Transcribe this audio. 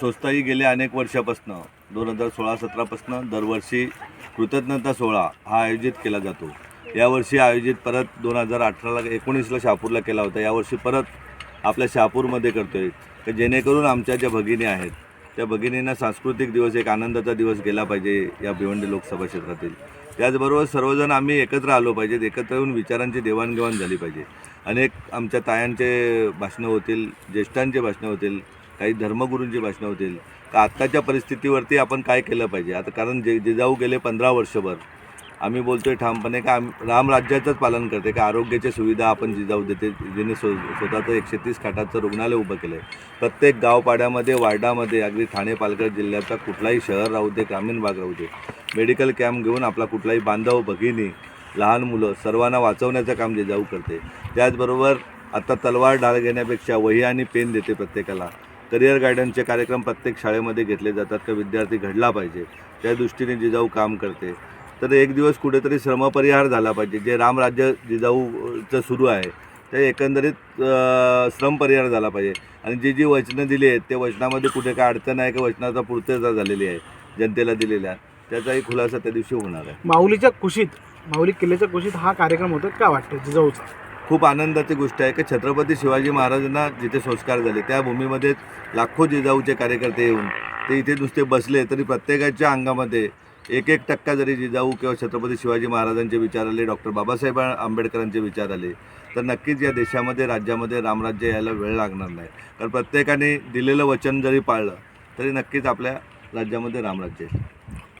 संस्थाही गेल्या अनेक वर्षापासून. दोन हजार सोळा सतरापासून दरवर्षी कृतज्ञता सोहळा हा आयोजित केला जातो. यावर्षी आयोजित परत दोन हजार अठराला एकोणीसला शहापूरला केला होता. यावर्षी परत आपल्या शहापूरमध्ये करतो आहे तर जेणेकरून आमच्या ज्या भगिनी आहेत त्या भगिनींना सांस्कृतिक दिवस एक आनंदाचा दिवस गेला पाहिजे या भिवंडी लोकसभा क्षेत्रातील. त्याचबरोबर सर्वजण आम्ही एकत्र आलो पाहिजेत एकत्र येऊन विचारांची देवाणघेवाण झाली पाहिजे. अनेक आमच्या तायांचे भाषणं होतील ज्येष्ठांचे भाषणं होतील काही धर्मगुरूंची भाषणं होतील. तर आत्ताच्या परिस्थितीवरती आपण काय केलं पाहिजे? आता कारण जे जिजाऊ गेले पंधरा वर्षभर आम्ही बोलतो आहे ठामपणे का आम रामराज्याचंच पालन करते का आरोग्याच्या सुविधा आपण जिजाऊ देते जिने स्व स्वतःचं एकशे तीस खाटाचं रुग्णालय उभं केलं आहे प्रत्येक गावपाड्यामध्ये वार्डामध्ये अगदी ठाणे पालघर जिल्ह्याचा कुठलाही शहर राहू दे ग्रामीण भाग राहू दे मेडिकल कॅम्प घेऊन आपला कुठलाही बांधव भगिनी लहान मुलं सर्वांना वाचवण्याचं काम जिजाऊ करते त्याचबरोबर आता तलवार ढाल घेण्यापेक्षा वही आणि पेन देते प्रत्येकाला. करिअर गायडन्सचे कार्यक्रम प्रत्येक शाळेमध्ये घेतले जातात का विद्यार्थी घडला पाहिजे त्या दृष्टीने जिजाऊ काम करते. तर एक दिवस कुठेतरी श्रमपरिहार झाला पाहिजे. जे रामराज्य जिजाऊचं सुरू आहे ते एकंदरीत श्रम श्रमपरिहार झाला पाहिजे. आणि जी जी वचनं दिली आहेत त्या वचनामध्ये कुठे काय अडचण आहे का वचनाचा पूर्तता झालेली आहे जनतेला दिलेल्या त्याचाही खुलासा त्या दिवशी होणार आहे. माऊलीच्या कुशीत माऊली किल्ल्याच्या कुशीत हा कार्यक्रम होतो का वाटतं जिजाऊचा? खूप आनंदाची गोष्ट आहे की छत्रपती शिवाजी महाराजांना जिथे संस्कार झाले त्या भूमीमध्ये लाखो जिजाऊचे कार्यकर्ते येऊन ते इथे नुसते बसले तरी प्रत्येकाच्या अंगामध्ये एक एक टक्का जरी जिजाऊ किंवा छत्रपती शिवाजी महाराजांचे विचार आले डॉक्टर बाबासाहेब आंबेडकरांचे विचार आले तर नक्कीच या देशामध्ये राज्यामध्ये रामराज्य यायला वेळ लागणार नाही. कारण प्रत्येकाने दिलेलं वचन जरी पाळलं तरी नक्कीच आपल्या राज्यामध्ये रामराज्य आहे